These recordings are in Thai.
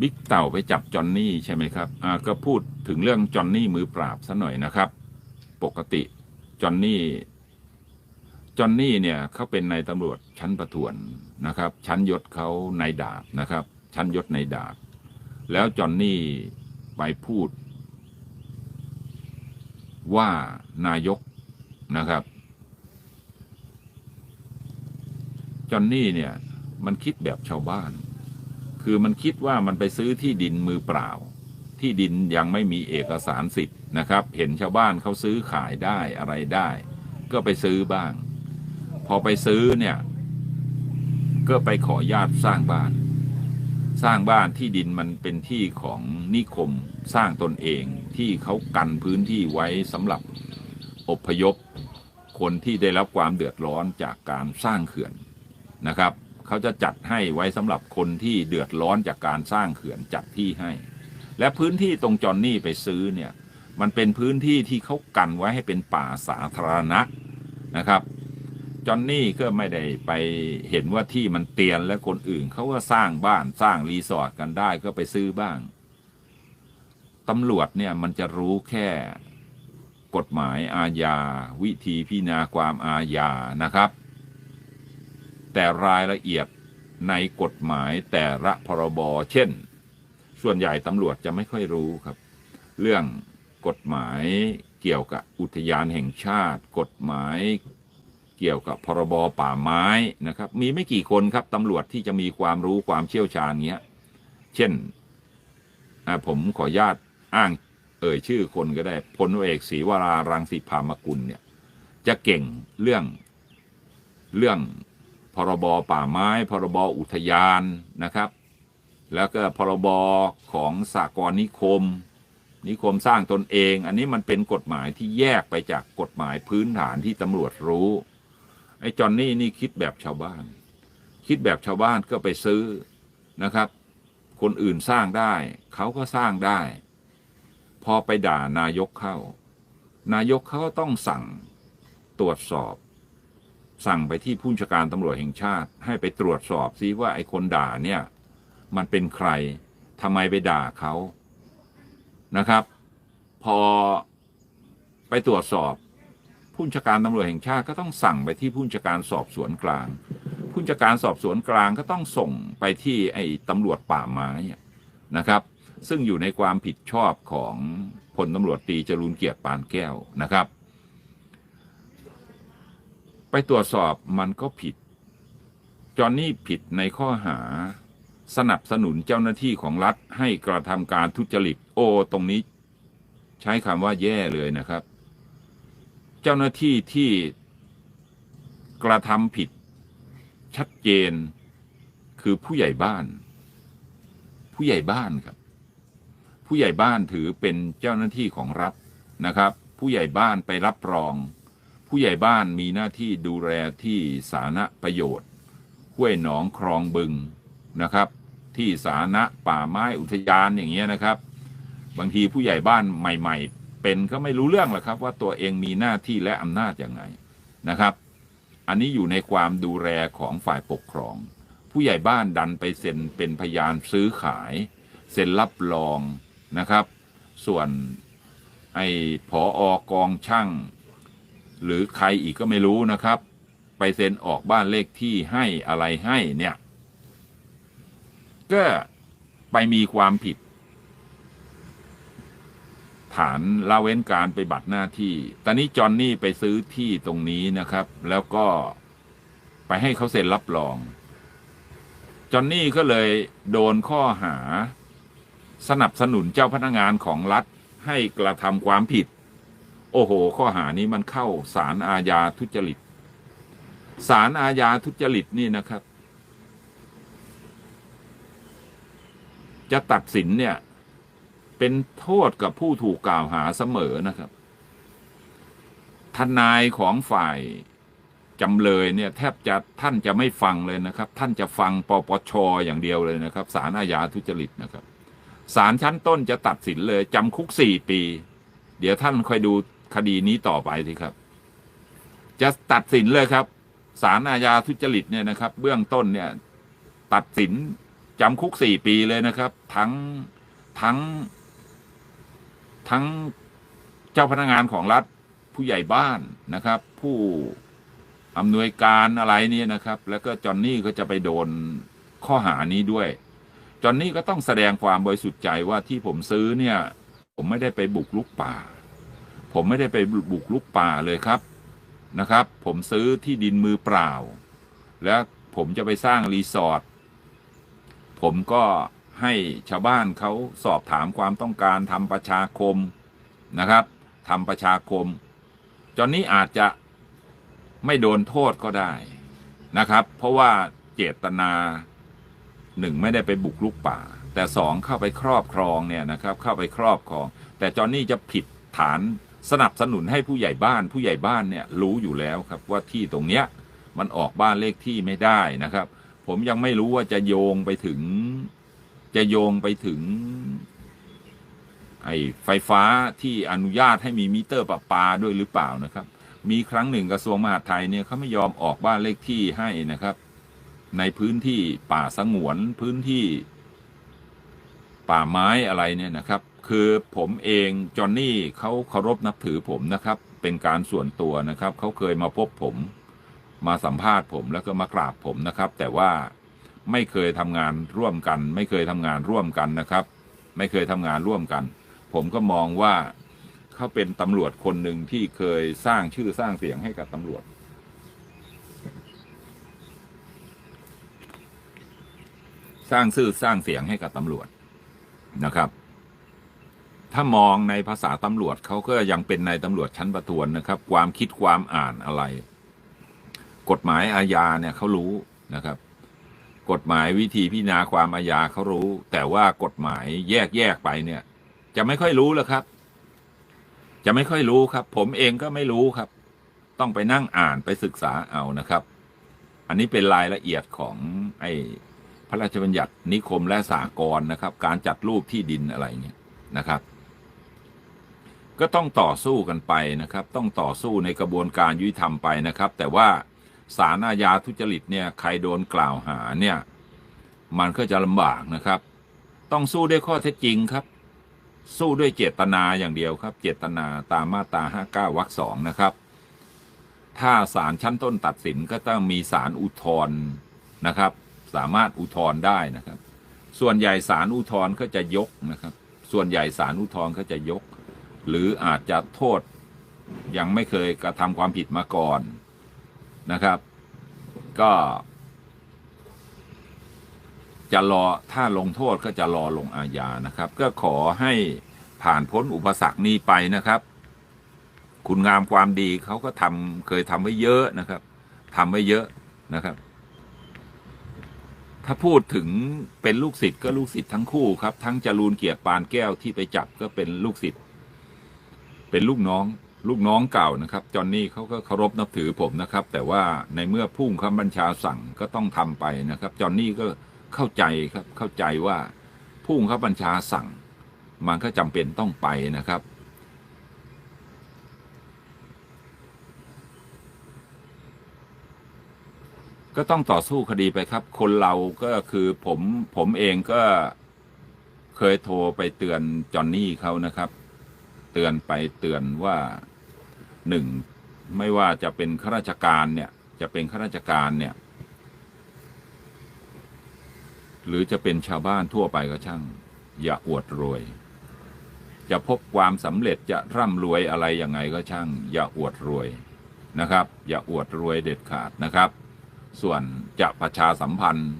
บิ๊กเต่าไปจับจอนนี่ใช่ไหมครับอ่าก็พูดถึงเรื่องจอนนี่มือปราบซะหน่อยนะครับ ปกติจอนนี่จอนนี่เนี่ยเขาเป็นนายตำรวจชั้นประทวนนะครับ ชั้นยศเขานายดาบนะครับ ชั้นยศนายดาบ แล้วจอนนี่ไปพูด ว่านายกนะครับจอนนี่เนี่ย มันคิดแบบชาวบ้าน คือมันคิดว่ามันไปซื้อที่ดินมือเปล่า ที่ดินยังไม่มีเอกสารสิทธิ์นะครับ เห็นชาวบ้านเขาซื้อขายได้อะไรได้ ก็ไปซื้อบ้าง พอไปซื้อเนี่ย ก็ไปขอญาตสร้างบ้าน สร้างบ้านที่ดินมันเป็นที่ของนิคมสร้างตนเองที่เขากันพื้นที่ไว้สำหรับอพยพคนที่ได้รับความเดือดร้อนจากการสร้างเขื่อนนะครับ เขาจะจัดให้ไว้สำหรับคนที่เดือดร้อนจากการสร้างเขื่อนจัดที่ให้ และพื้นที่ตรงจอนนี่ไปซื้อเนี่ยมันเป็นพื้นที่ที่เขากันไว้ให้เป็นป่าสาธารณะนะครับจอนนี่ก็ไม่ได้ไปเห็นว่าที่มันเตียนและคนอื่นเขาก็สร้างบ้านสร้างรีสอร์ทกันได้ก็ไปซื้อบ้างตำรวจเนี่ยมันจะรู้แค่กฎหมายอาญา วิธีพิจารณาความอาญานะครับ แต่รายละเอียดในกฎหมายแต่ละพรบเช่น ส่วนใหญ่ตำรวจจะไม่ค่อยรู้ครับ เรื่องกฎหมายเกี่ยวกับอุทยานแห่งชาติ กฎหมายเกี่ยวกับพรบป่าไม้นะครับ มีไม่กี่คนครับตำรวจที่จะมีความรู้ความเชี่ยวชาญเงี้ย เช่นผมขออนุญาตอ้างเอ่ยชื่อคนก็ได้พลเอกศรีวรารังสีพามกุลเนี่ย จะเก่งเรื่องเรื่อง พรบป่าไม้ พรบอุทยานนะครับ แล้วก็พรบของสากลนิคม นิคมสร้างตนเอง อันนี้มันเป็นกฎหมายที่แยกไปจากกฎหมายพื้นฐานที่ตำรวจรู้ไอ้จอนนี่นี่คิดแบบชาวบ้าน คิดแบบชาวบ้านก็ไปซื้อนะครับ คนอื่นสร้างได้ เขาก็สร้างได้ พอไปด่านายกเข้า นายกเขาก็ต้องสั่งตรวจสอบ สั่งไปที่ผู้บัญชาการตำรวจแห่งชาติ ให้ไปตรวจสอบซิว่าไอ้คนด่าเนี่ย มันเป็นใครทำไมไปด่าเขานะครับ พอไปตรวจสอบผู้บัญชาการตำรวจแห่งชาติก็ต้องสั่งไปที่ผู้บัญชาการสอบสวนกลางผู้บัญชการสอบสวนกลางก็ต้องส่งไปที่ไอ้ตำรวจป่าไม้นะครับ ซึ่งอยู่ในความผิดชอบของพลตำรวจตรีจรูนเกียรติปานแก้วนะครับ ไปตรวจสอบมันก็ผิด จอห์นนี่ผิดในข้อหา สนับสนุนเจ้าหน้าที่ของรัฐให้กระทำการทุจริต โอ ตรงนี้ ใช้คำว่าแย่เลยนะครับ เจ้าหน้าที่ที่กระทำผิด ชัดเจน คือผู้ใหญ่บ้าน ผู้ใหญ่บ้านครับ ผู้ใหญ่บ้านถือเป็นเจ้าหน้าที่ของรัฐนะครับ ผู้ใหญ่บ้านไปรับรอง ผู้ใหญ่บ้านมีหน้าที่ดูแลที่สาธารณประโยชน์ห้วยหนองคลองบึงนะครับ ที่สาธารณะป่าไม้อุทยานอย่างเงี้ยนะครับ บางทีผู้ใหญ่บ้านใหม่ ๆ เป็นก็ไม่รู้เรื่องหรอกครับ ว่าตัวเองมีหน้าที่และอำนาจอย่างไงนะครับ อันนี้อยู่ในความดูแลของฝ่ายปกครอง ผู้ใหญ่บ้านดันไปเซ็นเป็นพยานซื้อขาย เซ็นรับรองนะครับ ส่วนไอ้ผออกองช่าง หรือใครอีกก็ไม่รู้นะครับ ไปเซ็นออกบ้านเลขที่ให้อะไรให้เนี่ย ก็ไปมีความผิด ฐานละเว้นการไปบัตรหน้าที่ ตอนนี้จอห์นนี่ไปซื้อที่ตรงนี้นะครับ แล้วก็ไปให้เขาเซ็นรับรอง จอห์นนี่ก็เลยโดนข้อหาสนับสนุนเจ้าพนักงานของรัฐให้กระทำความผิด โอ้โห ข้อหานี้มันเข้าสารอาญาทุจริตสารอาญาทุจริตนี่นะครับ จะตัดสินเนี่ย เป็นโทษกับผู้ถูกกล่าวหาเสมอนะครับ ทนายของฝ่ายจำเลยเนี่ยแทบจะท่านจะไม่ฟังเลยนะครับ ท่านจะฟังปปชอย่างเดียวเลยนะครับสารอาญาทุจริตนะครับศาลชั้นต้นจะตัดสินเลยจำคุกสี่ปี เดี๋ยวท่านคอยดู คดีนี้ต่อไปสิครับ จะตัดสินเลยครับสารอาญาทุจริตเนี่ยนะครับ เบื้องต้นเนี่ย ตัดสินจำคุกสี่ปีเลยนะครับ ทั้งทั้ง ทั้งเจ้าพนักงานของรัฐผู้ใหญ่บ้านนะครับ ผู้อำนวยการอะไรนี่นะครับ แล้วก็จอนนี่ก็จะไปโดนข้อหานี้ด้วย จอนนี่ก็ต้องแสดงความบริสุทธิ์ใจว่าที่ผมซื้อเนี่ย ผมไม่ได้ไปบุกลุกป่า ผมไม่ได้ไปบุกลุกป่าเลยครับนะครับ ผมซื้อที่ดินมือเปล่า แล้วผมจะไปสร้างรีสอร์ทผมก็ให้ชาวบ้านเขาสอบถามความต้องการทำประชาคมนะครับทำประชาคม จอนนี้อาจจะไม่โดนโทษก็ได้นะครับ เพราะว่าเจตนาหนึ่งไม่ได้ไปบุกลุกป่า แต่สองเข้าไปครอบครองเนี่ยนะครับ เข้าไปครอบครอง แต่จอนนี่จะผิดฐาน สนับสนุนให้ผู้ใหญ่บ้านผู้ใหญ่บ้านเนี่ยรู้อยู่แล้วครับว่าที่ตรงเนี้ยมันออกบ้านเลขที่ไม่ได้นะครับ ผมยังไม่รู้ว่าจะโยงไปถึง จะโยงไปถึง ไอ้ไฟฟ้าที่อนุญาตให้มีมิเตอร์ประปาด้วยหรือเปล่านะครับ มีครั้งหนึ่งกระทรวงมหาดไทยเนี่ยเขาไม่ยอมออกบ้านเลขที่ให้นะครับ ในพื้นที่ป่าสงวนพื้นที่ ป่าไม้อะไรเนี่ยนะครับ คือผมเองจอห์นนี่เขาเคารพนับถือผมนะครับ เป็นการส่วนตัวนะครับเขาเคยมาพบผม มาสัมภาษณ์ผมแล้วก็มากราบผมนะครับ แต่ว่าไม่เคยทำงานร่วมกัน ไม่เคยทำงานร่วมกันนะครับ ไม่เคยทำงานร่วมกัน ผมก็มองว่าเขาเป็นตำรวจคนหนึ่งที่เคยสร้างชื่อสร้างเสียงให้กับตำรวจสร้างชื่อสร้างเสียงให้กับตำรวจนะครับ ถ้ามองในภาษาตำรวจเขาก็ยังเป็นนายตำรวจชั้นประทวนนะครับ ความคิดความอ่านอะไร กฎหมายอาญาเนี่ยเขารู้นะครับ กฎหมายวิธีพิจารณาความอาญาเขารู้ แต่ว่ากฎหมายแยกแยกไปเนี่ย จะไม่ค่อยรู้แล้วครับ จะไม่ค่อยรู้ครับ ผมเองก็ไม่รู้ครับ ต้องไปนั่งอ่านไปศึกษาเอานะครับ อันนี้เป็นรายละเอียดของไอ้พระราชบัญญัตินิคมและสากลนะครับ การจัดรูปที่ดินอะไรเงี้ยนะครับ ก็ต้องต่อสู้กันไปนะครับ ต้องต่อสู้ในกระบวนการยุติธรรมไปนะครับ แต่ว่าศาลอาญาทุจริตเนี่ยใครโดนกล่าวหาเนี่ยมันก็จะลำบากนะครับ ต้องสู้ด้วยข้อเท็จจริงครับ สู้ด้วยเจตนาอย่างเดียวครับ เจตนาตามมาตรา59วรรคสองนะครับ ถ้าศาลชั้นต้นตัดสินก็ต้องมีศาลอุทธรณ์นะครับ สามารถอุทธรณ์ได้นะครับ ส่วนใหญ่ศาลอุทธรณ์ก็จะยกนะครับ ส่วนใหญ่ศาลอุทธรณ์ก็จะยก หรืออาจจะโทษยังไม่เคยกระทำความผิดมาก่อนนะครับ ก็ จะรอถ้าลงโทษก็จะรอลงอาญานะครับ ก็ขอให้ผ่านพ้นอุปสรรคนี้ไปนะครับ คุณงามความดีเขาก็ทำเคยทำไว้เยอะนะครับทำไว้เยอะนะครับ ถ้าพูดถึงเป็นลูกศิษย์ก็ลูกศิษย์ทั้งคู่ครับ ทั้งจรูนเกียรติปานแก้วที่ไปจับก็เป็นลูกศิษย์ เป็นลูกน้องลูกน้องเก่านะครับจอนนี่เขาก็เคารพนับถือผมนะครับ แต่ว่าในเมื่อพุ่งคำบัญชาสั่งก็ต้องทำไปนะครับจอนนี่ก็เข้าใจครับเข้าใจว่าพุ่งคำบัญชาสั่ง มันก็จำเป็นต้องไปนะครับ ก็ต้องต่อสู้คดีไปครับ คนเราก็คือผมผมเองก็เคยโทรไปเตือนจอนนี่เขานะครับ เตือนไปเตือนว่าหนึ่งไม่ว่าจะเป็นข้าราชการเนี่ยจะเป็นข้าราชการเนี่ย หรือจะเป็นชาวบ้านทั่วไปก็ช่าง อย่าอวดรวย จะพบความสำเร็จจะร่ำรวยอะไรยังไงก็ช่าง อย่าอวดรวยนะครับ อย่าอวดรวยเด็ดขาดนะครับ ส่วนจะประชาสัมพันธ์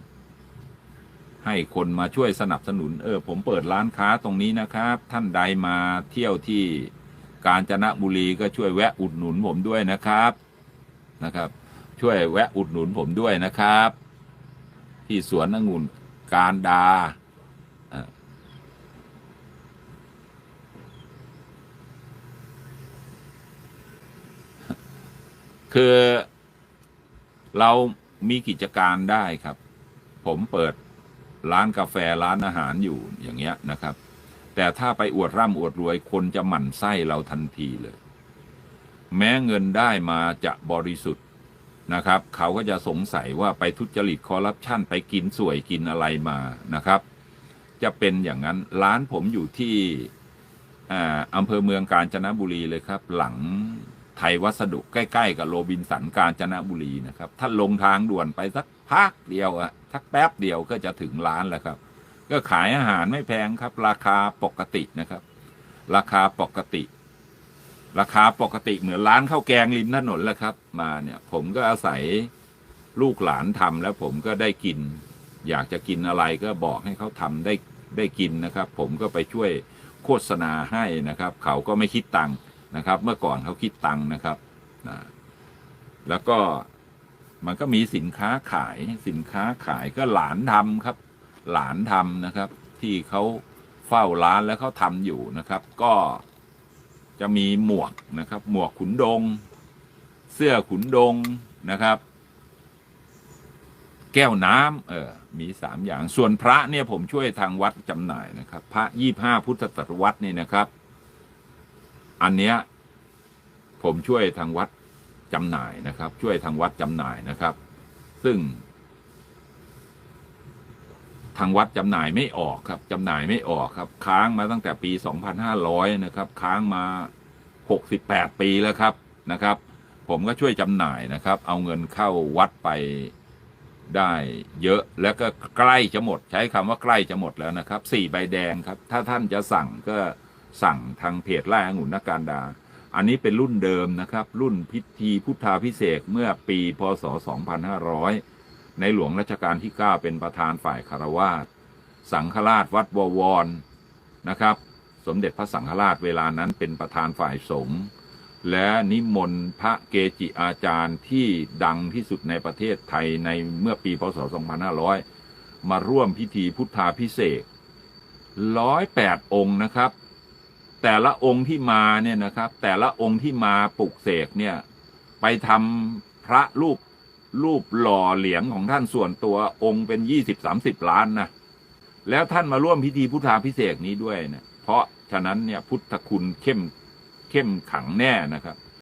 ให้คนมาช่วยสนับสนุน เออ ผมเปิดร้านค้าตรงนี้นะครับ ท่านใดมาเที่ยวที่กาญจนบุรีก็ช่วยแวะอุดหนุนผมด้วยนะครับนะครับ ช่วยแวะอุดหนุนผมด้วยนะครับ ที่สวนองุ่นการดาคือเรามีกิจการได้ครับ ผมเปิด ร้านกาแฟร้านอาหารอยู่อย่างเงี้ยนะครับ แต่ถ้าไปอวดร่ำอวดรวยคนจะหมั่นไส้เราทันทีเลย แม้เงินได้มาจะบริสุทธิ์นะครับ เขาก็จะสงสัยว่าไปทุจริตคอร์รัปชันไปกินสวยกินอะไรมานะครับ จะเป็นอย่างนั้นร้านผมอยู่ที่อ่าอำเภอเมืองกาญจนบุรีเลยครับ หลังไทยวัสดุใกล้ ๆ กับโรบินสันกาญจนบุรีนะครับ ถ้าลงทางด่วนไปสักพักเดียวอะ สักแป๊บเดียวก็จะถึงร้านแล้วครับ ก็ขายอาหารไม่แพงครับ ราคาปกตินะครับ ราคาปกติ ราคาปกติเหมือนร้านข้าวแกงริมถนนแหละครับ มาเนี่ย ผมก็อาศัยลูกหลานทำแล้วผมก็ได้กิน อยากจะกินอะไรก็บอกให้เขาทำได้ได้กินนะครับ ผมก็ไปช่วยโฆษณาให้นะครับ เขาก็ไม่คิดตังค์นะครับ เมื่อก่อนเขาคิดตังค์นะครับนะแล้วก็ มันก็มีสินค้าขายสินค้าขายก็หลานทำครับ หลานทำนะครับ ที่เขาเฝ้าร้านแล้วเขาทำอยู่นะครับ ก็จะมีหมวกนะครับ หมวกขุนดง เสื้อขุนดงนะครับ แก้วน้ำเออมีสามอย่างส่วนพระเนี่ยผมช่วยทางวัดจำหน่ายนะครับ พระยี่ห้าพุทธศตวรรษนี่นะครับ อันเนี้ยผมช่วยทางวัด จำหน่ายนะครับ ช่วยทางวัดจำหน่ายนะครับ ซึ่ง ทางวัดจำหน่ายไม่ออกครับจำหน่ายไม่ออกครับ ค้างมาตั้งแต่ปี 2500 นะครับ ค้างมา 68 ปีแล้วครับนะครับ ผมก็ช่วยจำหน่ายนะครับ เอาเงินเข้าวัดไปได้เยอะแล้วก็ใกล้จะหมด ใช้คำว่าใกล้จะหมดแล้วนะครับสี่ใบแดงครับ ถ้าท่านจะสั่งก็สั่งทางเพจไร่องุ่นนักการดา อันนี้เป็นรุ่นเดิมนะครับ รุ่นพิธีพุทธาพิเศษเมื่อปีพศ 2500 ในหลวงรัชกาลที่ 9 เป็นประธานฝ่ายคารวาสสังฆราชวัดบวรนะครับ สมเด็จพระสังฆราชเวลานั้นเป็นประธานฝ่ายสงฆ์และนิมนต์พระเกจิอาจารย์ที่ดังที่สุดในประเทศไทยในเมื่อปีพศ 2500 มาร่วมพิธีพุทธาพิเศษร้อยแปดองค์นะครับ แต่ละองค์ที่มาเนี่ยนะครับ แต่ละองค์ที่มาปลุกเสกเนี่ย ไปทำพระรูปรูปหล่อเหรียญของท่านส่วนตัวองค์เป็นยี่สิบสามสิบล้านนะแล้วท่านมาร่วมพิธีพุทธาพิเศษนี้ด้วยเนะเพราะฉะนั้นเนี่ยพุทธคุณเข้มเข้มขังแน่นะครับ